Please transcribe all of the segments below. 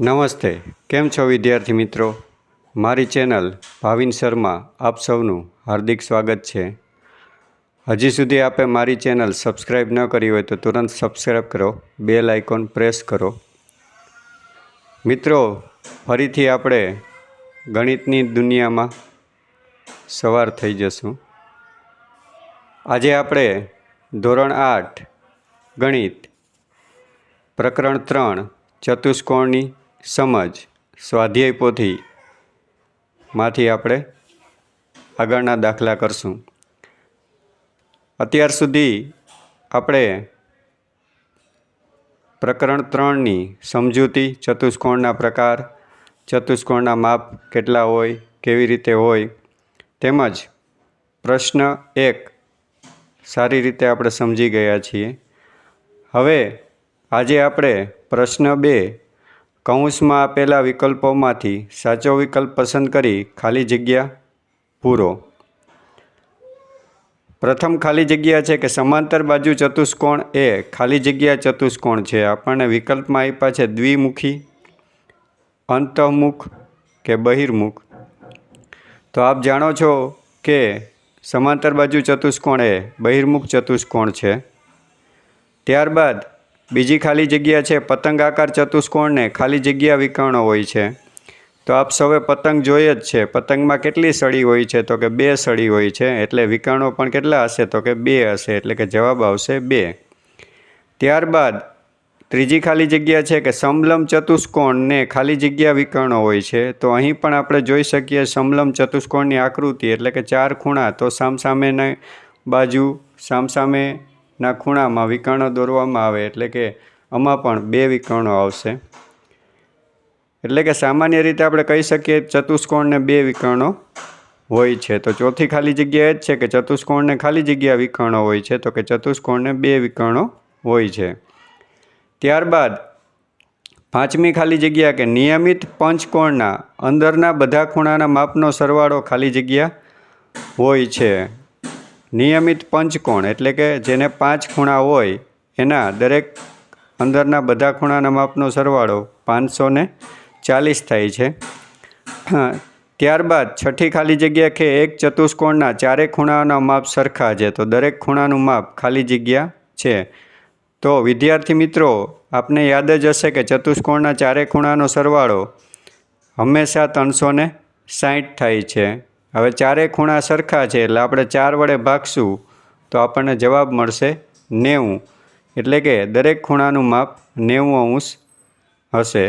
નમસ્તે. કેમ છો વિદ્યાર્થી મિત્રો? મારી ચેનલ ભાવિન શર્મા આપ સૌનું હાર્દિક સ્વાગત છે. હજી સુધી આપે મારી ચેનલ સબસ્ક્રાઈબ ન કરી હોય તો તુરંત સબસ્ક્રાઈબ કરો, બેલ આઇકોન પ્રેસ કરો. મિત્રો, ફરીથી આપણે ગણિતની દુનિયામાં સવાર થઈ જશું. આજે આપણે ધોરણ આઠ ગણિત પ્રકરણ ત્રણ ચતુષ્કોણની સમજ સ્વાધ્યાય પોથી માંથી આપણે આગળના દાખલા કરશું. અત્યાર સુધી આપણે પ્રકરણ ત્રણની સમજૂતી, ચતુષ્કોણના પ્રકાર, ચતુષ્કોણના માપ કેટલા હોય, કેવી રીતે હોય, તેમજ પ્રશ્ન એક સારી રીતે આપણે સમજી ગયા છીએ. હવે આજે આપણે પ્રશ્ન બે કૌંસમાં આપેલા વિકલ્પોમાંથી સાચો વિકલ્પ પસંદ કરી ખાલી જગ્યા પૂરો. પ્રથમ ખાલી જગ્યા છે કે સમાંતર બાજુ ચતુષ્કોણ એ ખાલી જગ્યા ચતુષ્કોણ છે. આપણને વિકલ્પમાં આપ્યા છે દ્વિમુખી, અંતઃમુખ કે બહિર્મુખ. તો આપ જાણો છો કે સમાંતર બાજુ ચતુષ્કોણ એ બહિર્મુખ ચતુષ્કોણ છે. ત્યારબાદ બીજી ખાલી જગ્યા છે પતંગ આકાર ચતુષ્કોણને ખાલી જગ્યા વિકર્ણો હોય છે. તો આપ સૌએ પતંગ જોઈએ જ છે. પતંગમાં કેટલી સળી હોય છે તો કે બે સળી હોય છે. એટલે વિકર્ણો પણ કેટલા હશે તો કે બે હશે. એટલે કે જવાબ આવશે બે. ત્યારબાદ ત્રીજી ખાલી જગ્યા છે કે સમલમ ચતુષ્કોણને ખાલી જગ્યા વિકર્ણો હોય છે. તો અહીં પણ આપણે જોઈ શકીએ સમલમ ચતુષ્કોણની આકૃતિ. એટલે કે ચાર ખૂણા તો સામસામેને બાજુ સામસામેના ખૂણામાં વિકર્ણો દોરવામાં આવે એટલે કે આમાં પણ બે વિકર્ણો આવશે. એટલે કે સામાન્ય રીતે આપણે કહી શકીએ ચતુષ્કોણને બે વિકર્ણો હોય છે. તો ચોથી ખાલી જગ્યા એ જ છે કે ચતુષ્કોણને ખાલી જગ્યા વિકર્ણો હોય છે. તો કે ચતુષ્કોણને બે વિકર્ણો હોય છે. ત્યારબાદ પાંચમી ખાલી જગ્યા કે નિયમિત પંચકોણના અંદરના બધા ખૂણાના માપનો સરવાળો ખાલી જગ્યા હોય છે. નિયમિત પંચકોણ એટલે કે જેને પાંચ ખૂણા હોય, એના દરેક અંદરના બધા ખૂણાના માપનો સરવાળો પાંચસો ને ચાલીસ થાય છે. ત્યારબાદ છઠ્ઠી ખાલી જગ્યા કે એક ચતુષ્કોણના ચારેય ખૂણાના માપ સરખા છે, તો દરેક ખૂણાનું માપ ખાલી જગ્યા છે. તો વિદ્યાર્થી મિત્રો, આપને યાદ જ હશે કે ચતુષ્કોણના ચારેય ખૂણાનો સરવાળો હંમેશા ત્રણસો ને સાહીઠ થાય છે. હવે ચારેય ખૂણા સરખા છે એટલે આપણે ચાર વડે ભાગશું તો આપણને જવાબ મળશે નેવું. એટલે કે દરેક ખૂણાનું માપ નેવું અંશ હશે.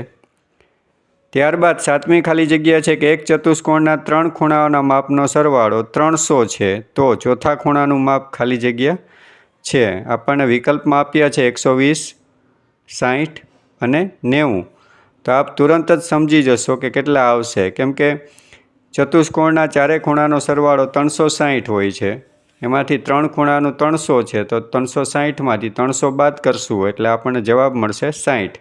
ત્યારબાદ સાતમી ખાલી જગ્યા છે કે એક ચતુષ્કોણના ત્રણ ખૂણાઓના માપનો સરવાળો ત્રણસો છે તો ચોથા ખૂણાનું માપ ખાલી જગ્યા છે. આપણને વિકલ્પમાં આપ્યા છે એકસો વીસ સાઠ અને નેવું. તો આપ તુરંત જ સમજી જશો કે કેટલા આવશે. કેમ કે ચતુષ્કોણના ચારે ખૂણાનો સરવાળો ત્રણસો સાહીઠ હોય છે. એમાંથી ત્રણ ખૂણાનું ત્રણસો છે, તો ત્રણસો સાહીઠમાંથી ત્રણસો બાદ કરશું એટલે આપણને જવાબ મળશે સાહીઠ.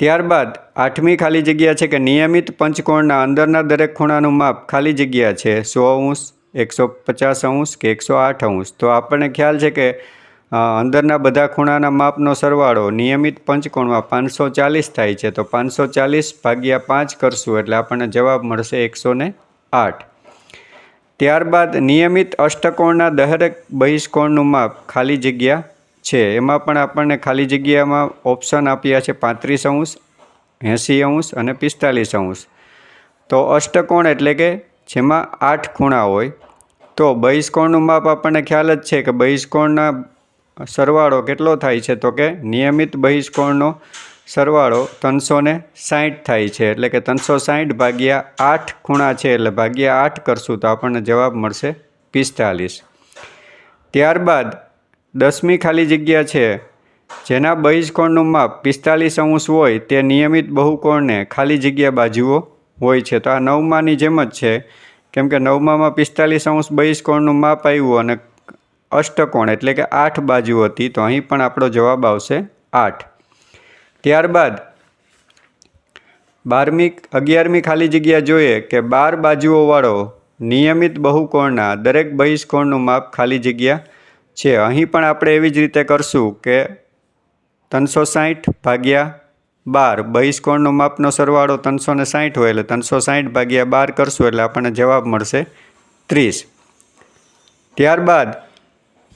ત્યારબાદ આઠમી ખાલી જગ્યા છે કે નિયમિત પંચકોણના અંદરના દરેક ખૂણાનું માપ ખાલી જગ્યા છે, સો અંશ, એકસો પચાસ અંશ કે એકસો આઠ અંશ. તો આપણને ખ્યાલ છે કે અંદરના બધા ખૂણાના માપનો સરવાળો નિયમિત પંચકોણમાં પાંચસો ચાલીસ થાય છે, તો પાંચસો ચાલીસ ભાગ્યા પાંચ કરશું એટલે આપણને જવાબ મળશે એકસો ને આઠ. ત્યારબાદ નિયમિત અષ્ટકોણના દરેક બહિષ્કોણનું માપ ખાલી જગ્યા છે, એમાં પણ આપણને ખાલી જગ્યામાં ઓપ્શન આપ્યા છે પાંત્રીસ અંશ એંસી અંશ અને પિસ્તાલીસ અંશ. તો અષ્ટકોણ એટલે કે જેમાં આઠ ખૂણા હોય, તો બહિષ્કોણનું માપ આપણને ખ્યાલ જ છે કે બહિષ્કોણના સરવાળો કેટલો થાય છે તો કે નિયમિત બહિષ્કોણનો સરવાળો ત્રણસો ને સાઠ થાય છે. એટલે કે ત્રણસો સાહીઠ ભાગ્યા આઠ ખૂણા છે, એટલે ભાગ્યા આઠ કરશું તો આપણને જવાબ મળશે પિસ્તાલીસ. ત્યારબાદ દસમી ખાલી જગ્યા છે. જેના બહિષ્કોણનું માપ પિસ્તાલીસ અંશ હોય તે નિયમિત બહુકોણને ખાલી જગ્યા બાજુઓ હોય છે. તો આ નવમાની જેમ જ છે. કેમ કે નવમામાં પિસ્તાલીસ અંશ બહિષ્કોણનું માપ આવ્યું અને અષ્ટકોણ એટલે કે આઠ બાજુ હતી, તો અહીં પણ આપણો જવાબ આવશે આઠ. ત્યારબાદ બારમી, અગિયારમી ખાલી જગ્યા જોઈએ કે બાર બાજુઓવાળો નિયમિત બહુકોણના દરેક બહિષ્કોણનું માપ ખાલી જગ્યા છે. અહીં પણ આપણે એવી જ રીતે કરશું કે ત્રણસો સાહીઠ ભાગ્યા બાર, બહિષ્કોણનું માપનો સરવાળો ત્રણસો ને સાઠ હોય એટલે ત્રણસો સાઠ ભાગ્યા બાર કરશું એટલે આપણને જવાબ મળશે ત્રીસ. ત્યારબાદ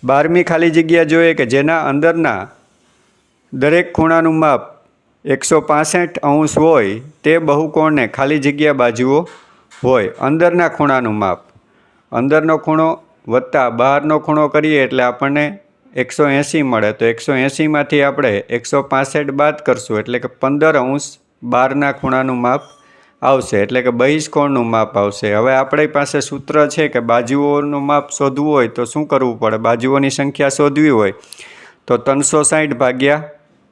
બારમી ખાલી જગ્યા જોઈએ કે જેના અંદરના દરેક ખૂણાનું માપ એકસો પાસઠ અંશ હોય તે બહુકોણને ખાલી જગ્યા બાજુઓ હોય. અંદરના ખૂણાનું માપ. અંદરનો ખૂણો વત્તા બહારનો ખૂણો કરીએ એટલે આપણને એકસો એંસી મળે. તો એકસો એંસીમાંથી આપણે એકસો પાસઠ બાદ કરશું એટલે કે પંદર અંશ બહારના ખૂણાનું માપ આવશે. એટલે કે બહિષ્કોણનું માપ આવશે. હવે આપણી પાસે સૂત્ર છે કે બાજુઓનું માપ શોધવું હોય તો શું કરવું પડે? બાજુઓની સંખ્યા શોધવી હોય તો ત્રણસો સાઠ ભાગ્યા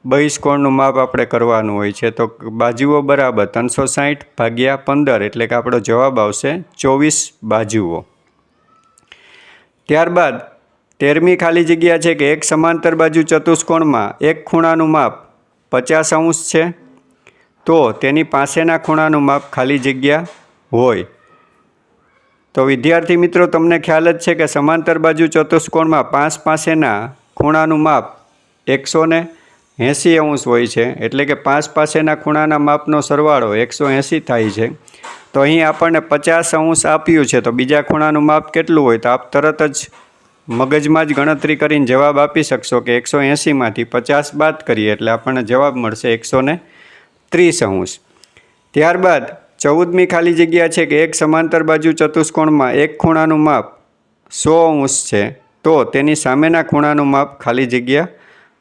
બહિષ્કોણનું માપ આપણે કરવાનું હોય છે. તો બાજુઓ બરાબર ત્રણસો સાઠ ભાગ્યા પંદર, એટલે કે આપણો જવાબ આવશે ચોવીસ બાજુઓ. ત્યારબાદ તેરમી ખાલી જગ્યા છે કે એક સમાંતર બાજુ ચતુષ્કોણમાં એક ખૂણાનું માપ પચાસ અંશ છે. તો તેની પાસેના ખૂણાનું માપ ખાલી જગ્યા હોય. તો વિદ્યાર્થી મિત્રો, તમને ખ્યાલ જ છે કે સમાંતર બાજુ ચતુષ્કોણમાં પાંચ પાસેના ખૂણાનું માપ એકસો ને એંસી અંશ હોય છે. એટલે કે પાંચ પાસેના ખૂણાના માપનો સરવાળો એકસો એંસી થાય છે. તો અહીં આપણને પચાસ અંશ આપ્યું છે. તો બીજા ખૂણાનું માપ કેટલું હોય? તો આપ તરત જ મગજમાં જ ગણતરી કરીને જવાબ આપી શકશો કે એકસો એંસીમાંથી પચાસ બાદ કરીએ. એટલે આપણને જવાબ મળશે એકસો ને ત્રીસ અંશ. ત્યારબાદ ચૌદમી ખાલી જગ્યા છે કે એક સમાંતર બાજુ ચતુષ્કોણમાં એક ખૂણાનું માપ સો અંશ છે. તો તેની સામેના ખૂણાનું માપ ખાલી જગ્યા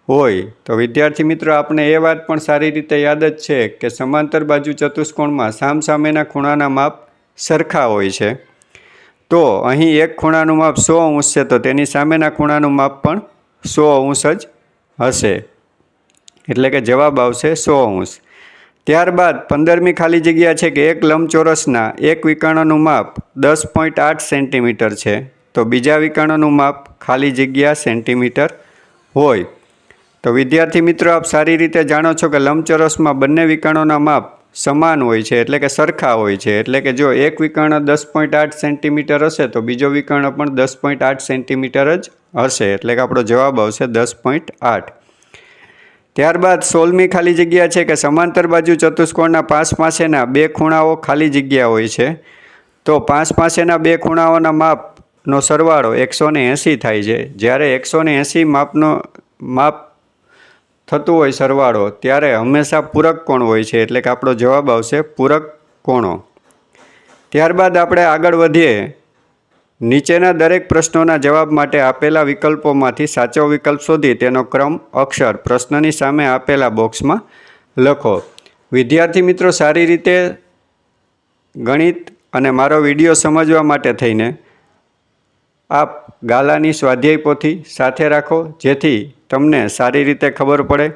હોય. તો વિદ્યાર્થી મિત્રો આપણે એ વાત પણ સારી રીતે યાદ જ છે કે સમાંતર બાજુ ચતુષ્કોણમાં સામસામેના ખૂણાના માપ સરખા હોય છે. તો અહીં એક ખૂણાનું માપ સો અંશ છે, તો તેની સામેના ખૂણાનું માપ પણ સો અંશ જ હશે. એટલે કે જવાબ આવશે સો અંશ. ત્યારબાદ પંદરમી ખાલી જગ્યા છે કે એક લંબચોરસના એક વિકર્ણનું માપ દસ પોઈન્ટ આઠ સેન્ટીમીટર છે. તો બીજા વિકર્ણનું માપ ખાલી જગ્યા સેન્ટીમીટર હોય. તો વિદ્યાર્થી મિત્રો, આપ સારી રીતે જાણો છો કે લંબચોરસમાં બંને વિકર્ણોના માપ સમાન હોય છે, એટલે કે સરખા હોય છે. એટલે કે જો એક વિકર્ણ દસ પોઈન્ટ આઠ સેન્ટીમીટર હશે, તો બીજો વિકર્ણ પણ દસ પોઈન્ટ આઠ સેન્ટીમીટર જ હશે. એટલે કે આપણો જવાબ આવશે દસ પોઈન્ટ આઠ. ત્યારબાદ સોળમી ખાલી જગ્યા છે કે સમાંતર બાજુ ચતુષ્કોણના પાંચ પાસેના બે ખૂણાઓ ખાલી જગ્યા હોય છે. તો પાંચ પાસેના બે ખૂણાઓના માપનો સરવાળો એકસો ને એંસી થાય છે. જ્યારે એકસો ને એંસી માપનો માપ થતું હોય સરવાળો, ત્યારે હંમેશા પૂરક કોણ હોય છે? એટલે કે આપણો જવાબ આવશે પૂરક કોણો. ત્યારબાદ આપણે આગળ વધીએ. નીચેના દરેક પ્રશ્નોના જવાબ માટે આપેલા વિકલ્પોમાંથી સાચો વિકલ્પ શોધી તેનો ક્રમ, અક્ષર, પ્રશ્નની સામે આપેલા બોક્સમાં લખો. વિદ્યાર્થી મિત્રો, સારી રીતે ગણિત અને મારો વીડિયો સમજવા માટે થઈને આપ ગાલાની સ્વાધ્યાય પોથી સાથે રાખો, જેથી તમને સારી રીતે ખબર પડે.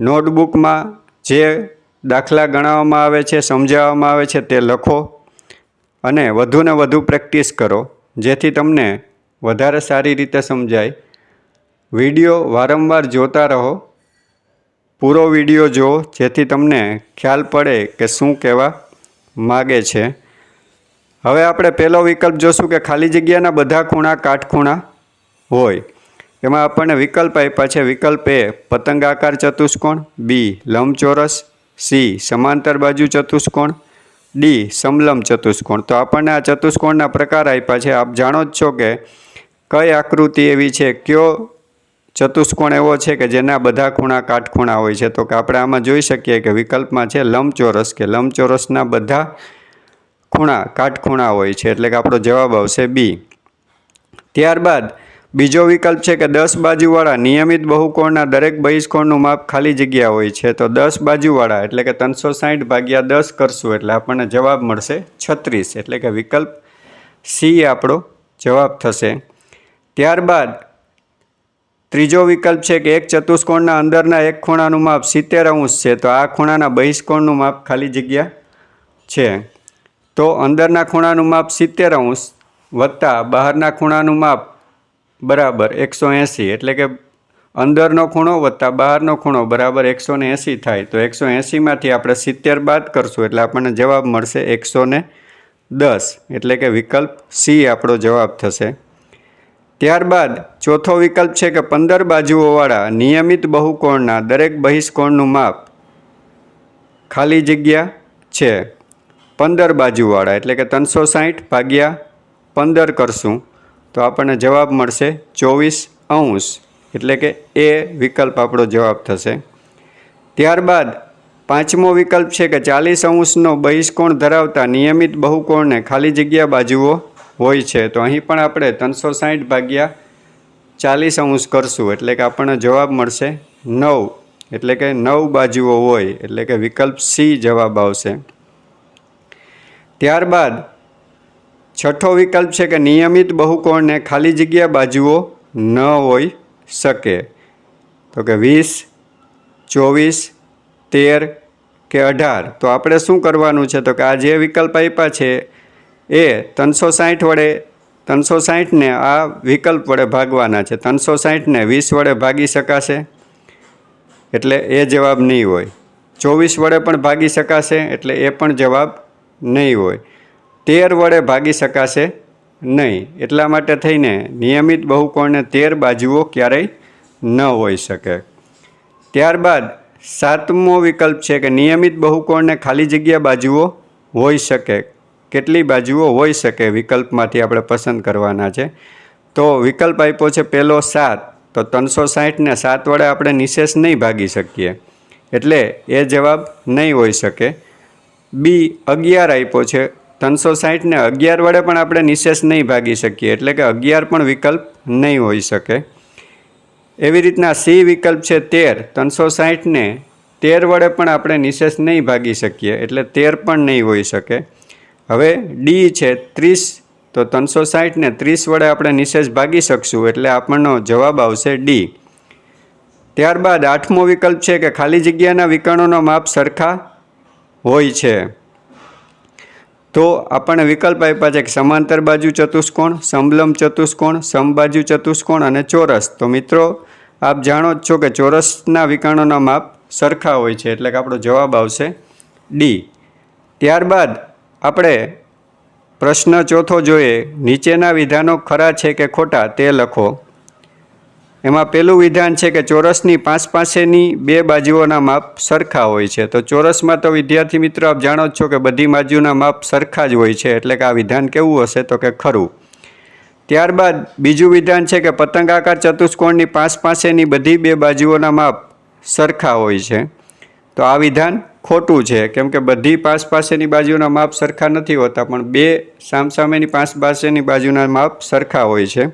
નોટબુકમાં જે દાખલા ગણાવવામાં આવે છે, સમજાવવામાં આવે છે, તે લખો. અને વધુને વધુ પ્રેક્ટિસ કરો, જેથી તમને વધારે સારી રીતે સમજાય. વીડિયો વારંવાર જોતા રહો. પૂરો વીડિયો જો, જેથી તમને ખ્યાલ પડે કે શું કહેવા માગે છે. હવે આપણે પહેલો વિકલ્પ જોશું કે ખાલી જગ્યાના બધા ખૂણા કાટખૂણા હોય. એમાં આપણને વિકલ્પ આપ્યા છે. વિકલ્પ એ પતંગાકાર ચતુષ્કોણ, બી લંબચોરસ, સી સમાંતર બાજુ ચતુષ્કોણ ડી, સમલમ ચતુષ્કોણ. તો આપણને આ ચતુષ્કોણના પ્રકાર આપ્યા છે. આપ જાણો જ છો કે કઈ આકૃતિ એવી છે, કયો ચતુષ્કોણ એવો છે કે જેના બધા ખૂણા કાટખૂણા હોય છે. તો કે આપણે આમાં જોઈ શકીએ કે વિકલ્પમાં છે લંબચોરસ, કે લંબચોરસના બધા ખૂણા કાટખૂણા હોય છે. એટલે કે આપણો જવાબ આવશે બી. ત્યારબાદ બીજો વિકલ્પ છે કે દસ બાજુવાળા નિયમિત બહુકોણના દરેક બહિષ્કોણનું માપ ખાલી જગ્યા હોય છે, તો દસ બાજુવાળા એટલે કે ત્રણસો સાઠ ભાગ્યા દસ કરશું એટલે આપણને જવાબ મળશે છત્રીસ. એટલે કે વિકલ્પ સી આપણો જવાબ થશે. ત્યારબાદ ત્રીજો વિકલ્પ છે કે એક ચતુષ્કોણના અંદરના એક ખૂણાનું માપ સિત્તેર અંશ છે, તો આ ખૂણાના બહિષ્કોણનું માપ ખાલી જગ્યા છે. તો અંદરના ખૂણાનું માપ સિત્તેર અંશ વત્તા બહારના ખૂણાનું માપ બરાબર, એકસો એંસી, એટલે કે અંદરનો ખૂણો વત્તા બહારનો ખૂણો બરાબર એકસો ને એંસી થાય. તો એકસો એંસીમાંથી આપણે સિત્તેર બાદ કરશું, એટલે આપણને જવાબ મળશે એકસો ને દસ. એટલે કે વિકલ્પ સી આપણો જવાબ થશે. ત્યારબાદ ચોથો વિકલ્પ છે કે પંદર બાજુઓવાળા નિયમિત બહુકોણના દરેક બહિષ્કોણનું માપ ખાલી જગ્યા છે. પંદર બાજુવાળા, એટલે કે ત્રણસો સાહીઠ ભાગ્યા પંદર કરશું. તો આપણને જવાબ મળશે ચોવીસ અંશ. એટલે કે એ વિકલ્પ આપણો જવાબ થશે. ત્યારબાદ પાંચમો વિકલ્પ છે કે ચાલીસ અંશનો બહિષ્કોણ ધરાવતા નિયમિત બહુકોણને ખાલી જગ્યા બાજુઓ હોય છે. તો અહીં પણ આપણે ત્રણસો સાહીઠ ભાગ્યા ચાલીસ અંશ કરશું. એટલે કે આપણને જવાબ મળશે નવ. એટલે કે નવ બાજુઓ હોય. એટલે કે વિકલ્પ સી જવાબ આવશે. ત્યારબાદ છઠ્ઠો વિકલ્પ છે કે નિયમિત બહુકોણને ખાલી જગ્યા બાજુઓ ન હોઈ શકે. તો કે વીસ, ચોવીસ, તેર કે અઢાર. તો આપણે શું કરવાનું છે? તો કે આ જે વિકલ્પ આપ્યા છે એ ત્રણસો સાહીઠ વડે ત્રણસો સાહીઠને આ વિકલ્પ વડે ભાગવાના છે. ત્રણસો સાહીઠને વીસ વડે ભાગી શકાશે. એટલે એ જવાબ નહીં હોય. ચોવીસ વડે પણ ભાગી શકાશે, એટલે એ પણ જવાબ નહીં હોય. તેર વડે ભાગી શકાશે નહીં. એટલા માટે થઈને નિયમિત બહુકોણને તેર બાજુઓ ક્યારેય ન હોઈ શકે. ત્યારબાદ સાતમો વિકલ્પ છે કે નિયમિત બહુકોણને ખાલી જગ્યા બાજુઓ હોઈ શકે. કેટલી બાજુઓ હોઈ શકે વિકલ્પમાંથી આપણે પસંદ કરવાના છે. તો વિકલ્પ આપ્યો છે પહેલો સાત. તો ત્રણસો સાહીઠને સાત વડે આપણે નિશેષ નહીં ભાગી શકીએ. એટલે એ જવાબ નહીં હોઈ શકે. બી અગિયાર આપ્યો છે ત્રણસો સાહીઠને અગિયાર વડે પણ આપણે નિશેષ નહીં ભાગી શકીએ. એટલે કે અગિયાર પણ વિકલ્પ નહીં હોઈ શકે. એવી રીતના સી વિકલ્પ છે તેર. ત્રણસો સાહીઠને તેર વડે પણ આપણે નિશેષ નહીં ભાગી શકીએ. એટલે તેર પણ નહીં હોઈ શકે. હવે ડી છે ત્રીસ. તો ત્રણસો સાહીઠને ત્રીસ વડે આપણે નિશેષ ભાગી શકશું. એટલે આપણનો જવાબ આવશે ડી. ત્યારબાદ આઠમો વિકલ્પ છે કે ખાલી જગ્યાના વિકર્ણોનો માપ સરખા હોય છે. તો આપણને વિકલ્પ આપ્યા છે કે સમાંતર બાજુ ચતુષ્કોણ, સમલંબ ચતુષ્કોણ, સમબાજુ ચતુષ્કોણ અને ચોરસ. તો મિત્રો, આપ જાણો જ છો કે ચોરસના વિકર્ણોના માપ સરખા હોય છે એટલે કે આપણો જવાબ આવશે ડી ત્યારબાદ આપણે પ્રશ્ન ચોથો જોઈએ. નીચેના વિધાનો ખરા છે કે ખોટા તે લખો. એમાં પહેલું વિધાન છે કે ચોરસની પાંચ પાસેની બે બાજુઓના માપ સરખા હોય છે. તો ચોરસમાં તો વિદ્યાર્થી મિત્રો આપ જાણો જ છો કે બધી બાજુના માપ સરખા જ હોય છે, એટલે કે આ વિધાન કેવું હશે તો કે ખરું. ત્યારબાદ બીજું વિધાન છે કે પતંગાકાર ચતુષ્કોણની પાંચ પાસેની બધી બે બાજુઓના માપ સરખા હોય છે. તો આ વિધાન ખોટું છે, કેમ કે બધી પાંચ પાસેની બાજુના માપ સરખા નથી હોતા, પણ બે સામસામેની પાંચ પાસેની બાજુના માપ સરખા હોય છે.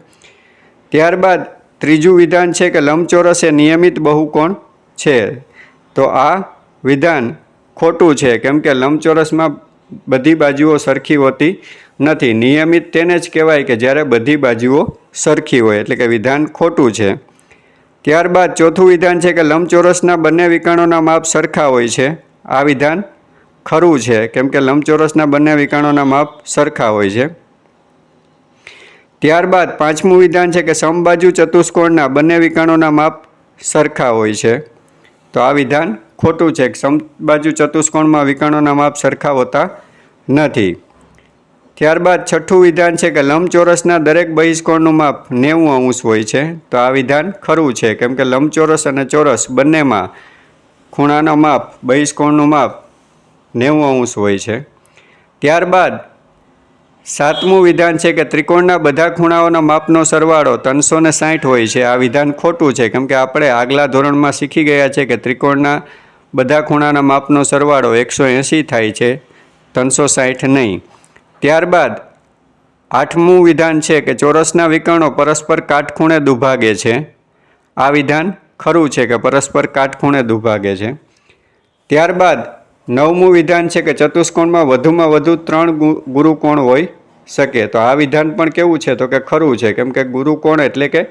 ત્યારબાદ ત્રીજું વિધાન છે કે લંબચોરસ એ નિયમિત બહુકોણ છે. તો આ વિધાન ખોટું છે, કેમ કે લંબચોરસમાં બધી બાજુઓ સરખી હોતી નથી. નિયમિત તેને જ કહેવાય કે જ્યારે બધી બાજુઓ સરખી હોય, એટલે કે વિધાન ખોટું છે. ત્યારબાદ ચોથું વિધાન છે કે લંબચોરસના બંને વિકર્ણોના માપ સરખા હોય છે. આ વિધાન ખરું છે, કેમ કે લંબચોરસના બંને વિકર્ણોના માપ સરખા હોય છે. ત્યારબાદ પાંચમું વિધાન છે કે સમબાજુ ચતુષ્કોણના બંને વિકર્ણોના માપ સરખા હોય છે. તો આ વિધાન ખોટું છે કે સમબાજુ ચતુષ્કોણમાં વિકર્ણોના માપ સરખા હોતા નથી. ત્યારબાદ છઠ્ઠું વિધાન છે કે લંબચોરસના દરેક બહિષ્કોણનું માપ નેવું અંશ હોય છે. તો આ વિધાન ખરું છે, કેમ કે લંબચોરસ અને ચોરસ બંનેમાં ખૂણાનો માપ, બહિષ્કોણનું માપ નેવું અંશ હોય છે. ત્યારબાદ સાતમું વિધાન છે કે ત્રિકોણના બધા ખૂણાઓના માપનો સરવાળો ત્રણસો ને સાઠ હોય છે. આ વિધાન ખોટું છે, કેમ કે આપણે આગલા ધોરણમાં શીખી ગયા છે કે ત્રિકોણના બધા ખૂણાના માપનો સરવાળો એકસો એંસી થાય છે, ત્રણસો સાઠ નહીં. ત્યારબાદ આઠમું વિધાન છે કે ચોરસના વિકર્ણો પરસ્પર કાટખૂણે દુભાગે છે. આ વિધાન ખરું છે કે પરસ્પર કાટખૂણે દુભાગે છે. ત્યારબાદ નવમું વિધાન છે કે ચતુષ્કોણમાં વધુમાં વધુ ત્રણ ગુરુકોણ હોઈ શકે. તો આ વિધાન પણ કેવું છે? તો કે ખરું છે. કેમ કે ગુરુકોણ એટલે કે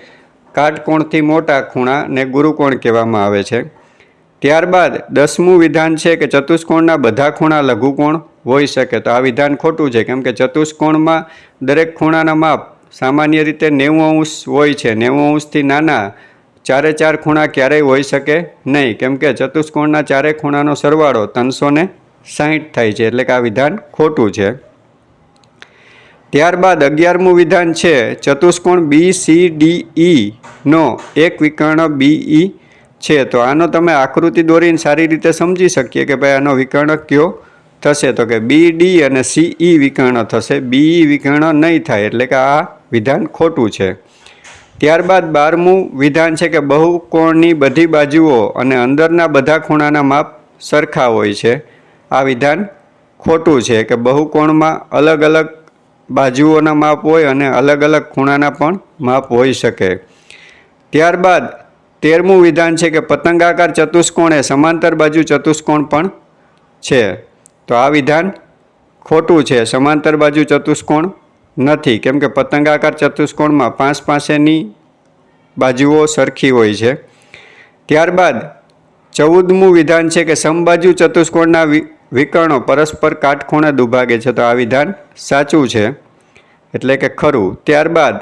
કાટકોણથી મોટા ખૂણા ને ગુરુકોણ કહેવામાં આવે છે. ત્યારબાદ દસમું વિધાન છે કે ચતુષ્કોણના બધા ખૂણા લઘુકોણ હોઈ શકે. તો આ વિધાન ખોટું છે. કેમ કે ચતુષ્કોણમાં દરેક ખૂણાના માપ સામાન્ય રીતે નેવું અંશ હોય છે. નેવું અંશથી નાના ચારે ચાર ખૂણા ક્યારેય હોઈ શકે નહીં. કેમ કે ચતુષ્કોણના ચારે ખૂણાનો સરવાળો ત્રણસો ને સાહીઠ થાય છે. એટલે કે આ વિધાન ખોટું છે. ત્યારબાદ અગિયારમું વિધાન છે, ચતુષ્કોણ બી સી ડી ઈ નો એક વિકર્ણ બી ઈ છે. તો આનો તમે આકૃતિ દોરીને સારી રીતે સમજી શકીએ કે ભાઈ આનો વિકર્ણ કયો થશે. તો કે બી ડી અને સી ઈ વિકર્ણ થશે. બીઈ વિકર્ણ નહીં થાય એટલે કે આ વિધાન ખોટું છે. ત્યારબાદ બારમું વિધાન છે કે બહુકોણની બધી બાજુઓ અને અંદરના બધા ખૂણાના માપ સરખા હોય છે. આ વિધાન ખોટું છે કે બહુકોણમાં અલગ અલગ બાજુઓના માપ હોય અને અલગ અલગ ખૂણાના પણ માપ હોઈ શકે. ત્યારબાદ તેરમું વિધાન છે કે પતંગાકાર ચતુષ્કોણ એ સમાંતર બાજુ ચતુષ્કોણ પણ છે. તો આ વિધાન ખોટું છે. સમાંતર બાજુ ચતુષ્કોણ નથી. કેમ કે પતંગાકાર ચતુષ્કોણમાં પાંચ પાસેની બાજુઓ સરખી હોય છે. ત્યારબાદ ચૌદમું વિધાન છે કે સમબાજુ ચતુષ્કોણના વિકર્ણો પરસ્પર કાટખૂણે દુભાગે છે તો આ વિધાન સાચું છે. એટલે કે ખરું. ત્યારબાદ,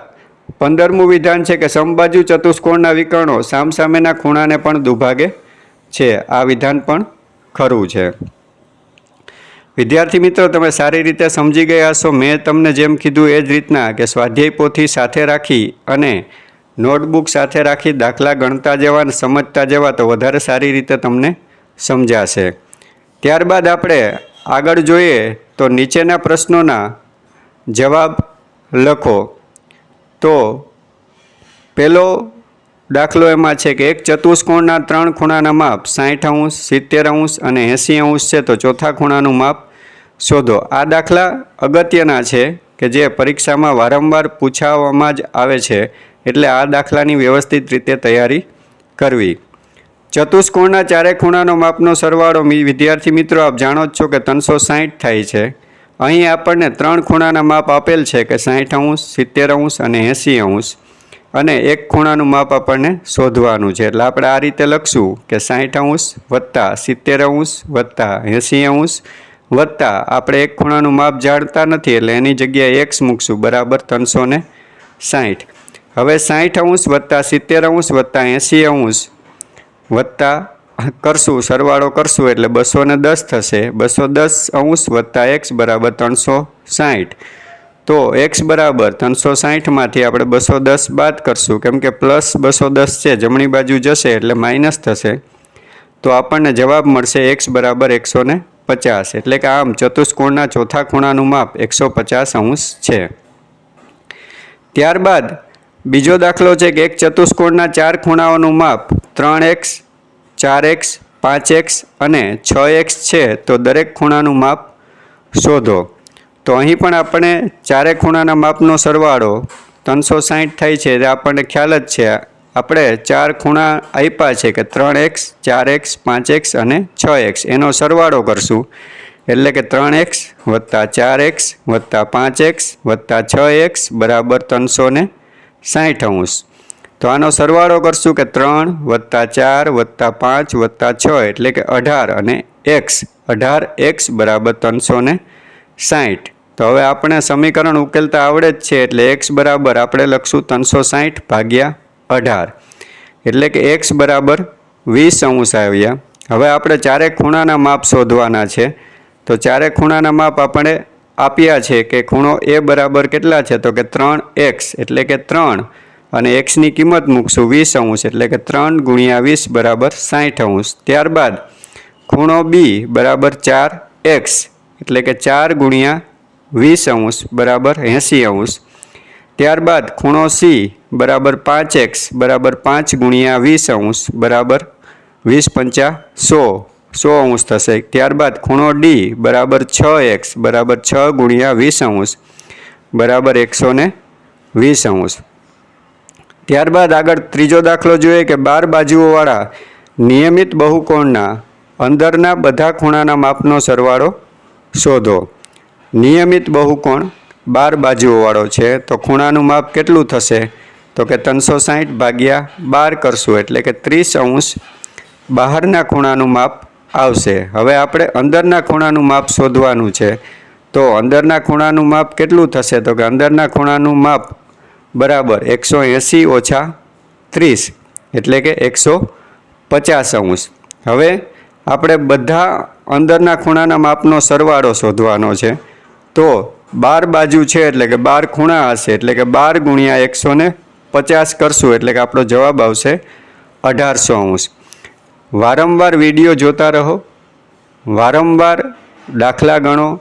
પંદરમું વિધાન છે કે સમબાજુ ચતુષ્કોણના વિકર્ણો સામસામેના ખૂણાને પણ દુભાગે છે. આ વિધાન પણ ખરું છે. વિદ્યાર્થી મિત્રો, તમે સારી રીતે સમજી ગયા હશો. મેં તમને જેમ કીધું એ જ રીતના કે સ્વાધ્યાય પોથી સાથે રાખી અને નોટબુક સાથે રાખી દાખલા ગણતા જવા અને સમજતા જવા તો વધારે સારી રીતે તમને સમજાશે. ત્યારબાદ આપણે આગળ જોઈએ તો નીચેના પ્રશ્નોના જવાબ લખો. તો પહેલો દાખલો એમાં છે કે એક ચતુષ્કોણના ત્રણ ખૂણાના માપ સાઠ અંશ, સિત્તેર અંશ અને એંસી અંશ છે, તો ચોથા ખૂણાનું માપ શોધો. આ દાખલા અગત્યના છે કે જે પરીક્ષામાં વારંવાર પૂછાવવામાં જ આવે છે, એટલે આ દાખલાની વ્યવસ્થિત રીતે તૈયારી કરવી. ચતુષ્કોણના ચારે ખૂણાનો માપનો સરવાળો વિદ્યાર્થી મિત્રો, આપ જાણો જ છો કે ત્રણસો સાહીઠ થાય છે. અહીં આપણને ત્રણ ખૂણાના માપ આપેલ છે કે સાહીઠ અંશ, સિત્તેર અંશ અને એંસી અંશ. અને એક ખૂણાનું માપ આપણને શોધવાનું છે. એટલે આપણે આ રીતે લખશું કે સાહીઠ અંશ વત્તા સિત્તેર અંશ વત્તા એંસી અંશ વત્તા આપણે એક ખૂણાનું માપ જાણતા નથી, એટલે એની જગ્યાએ એક્સ મૂકશું. બરાબર ત્રણસો ને સાહીઠ. હવે સાહીઠ અંશ વત્તા સિત્તેર અંશ વત્તા એંસી અંશ વત્તા કરશું, સરવાળો કરશું એટલે બસો ને દસ થશે. બસો દસ અંશ વત્તા એક્સ બરાબર ત્રણસો સાહીઠ. તો એક્સ બરાબર ત્રણસો સાહીઠમાંથી આપણે બસો દસ બાદ કરશું. કેમ કે પ્લસ બસો દસ છે, જમણી બાજુ જશે એટલે માઇનસ થશે. તો આપણને જવાબ મળશે એક્સ બરાબર એકસો ને પચાસ. એટલે કે આમ ચતુષ્કોણના ચોથા ખૂણાનું માપ એકસો પચાસ અંશ છે. ત્યારબાદ બીજો દાખલો છે કે એક ચતુષ્કોણના ચાર ખૂણાઓનું માપ ત્રણ એક્સ, ચાર એક્સ, પાંચ એક્સ અને છ એક્સ છે, તો દરેક ખૂણાનું માપ શોધો. તો અહીં પણ આપણે ચારે ખૂણાના માપનો સરવાળો ત્રણસો સાહીઠ થાય છે એ આપણને ખ્યાલ જ છે. આપણે ચાર ખૂણા આપ્યા છે કે ત્રણ એક્સ, ચાર એક્સ, પાંચ એક્સ અને છ એક્સ. એનો સરવાળો કરશું. એટલે કે ત્રણ એક્સ વત્તા ચાર એક્સ વત્તા પાંચ એક્સ વત્તા છ એક્સ બરાબર ત્રણસો ને સાહીઠ અંશ. તો આનો સરવાળો કરશું કે ત્રણ વત્તા ચાર વત્તા પાંચ વત્તા છ એટલે કે અઢાર અને એક્સ. અઢાર એક્સ બરાબર ત્રણસો ને સાહીઠ તો હવે આપણે સમીકરણ ઉકેલતા આવડે જ છે એટલે એક્સ બરાબર આપણે લખશું ત્રણસો સાહીઠ ભાગ્યા અઢાર. એટલે કે એક્સ બરાબર વીસ અંશ આવ્યા. હવે આપણે ચારે ખૂણાના માપ શોધવાના છે. તો ચારે ખૂણાના માપ આપણે આપ્યા છે કે ખૂણો એ બરાબર કેટલા છે? તો કે ત્રણ એક્સ, એટલે કે ત્રણ. અને એક્સની કિંમત મૂકશું વીસ અંશ, એટલે કે ત્રણ ગુણ્યા વીસ બરાબર સાઠ અંશ. ત્યારબાદ ખૂણો બી બરાબર ચાર એક્સ, એટલે કે ચાર ગુણ્યા વીસ અંશ બરાબર એંસી અંશ. ત્યારબાદ ખૂણો સી બરાબર પાંચ એક્સ, બરાબર પાંચ ગુણ્યા વીસ અંશ બરાબર વીસ પંચા સો. સો અંશ થશે. ત્યારબાદ ખૂણો ડી બરાબર છ એક્સ બરાબર છ ગુણ્યા વીસ અંશ બરાબર એકસો ને વીસ અંશ. ત્યારબાદ આગળ ત્રીજો દાખલો જોઈએ કે બાર બાજુઓવાળા નિયમિત બહુકોણના અંદરના બધા ખૂણાના માપનો સરવાળો શોધો. નિયમિત બહુકોણ બાર બાજુઓવાળો છે, તો ખૂણાનું માપ કેટલું થશે? તો કે ત્રણસો સાહીઠ ભાગ્યા બાર કરશું, એટલે કે ત્રીસ અંશ બહારના ખૂણાનું માપ આવશે. હવે આપણે અંદરના ખૂણાનું માપ શોધવાનું છે. તો અંદરના ખૂણાનું માપ કેટલું થશે? તો કે અંદરના ખૂણાનું માપ બરાબર એકસો એંસી ઓછા ત્રીસ, એટલે કે એકસો પચાસ અંશ. હવે આપણે બધા અંદરના ખૂણાના માપનો સરવાળો શોધવાનો છે. તો બાર બાજુ છે એટલે કે બાર ખૂણા હશે, એટલે કે બાર ગુણ્યા એકસો પચાસ કરશું, એટલે કે આપણો જવાબ આવશે અઢારસો અંશ. વારંવાર વીડિયો જોતા રહો. વારંવાર દાખલા ગણો.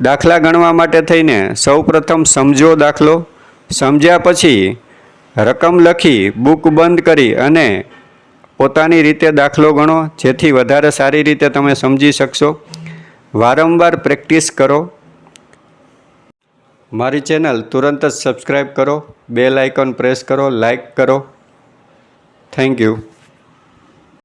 દાખલા ગણવા માટે થઈને સૌપ્રથમ સમજો દાખલો. સમજ્યા પછી રકમ લખી બુક બંધ કરી અને પોતાની રીતે દાખલો ગણો, જેથી વધારે સારી રીતે તમે સમજી શકશો. વારંવાર પ્રેક્ટિસ કરો. મારી ચેનલ તુરંત જ સબસ્ક્રાઈબ કરો. બેલ આઇકન પ્રેસ કરો લાઈક કરો. Thank you.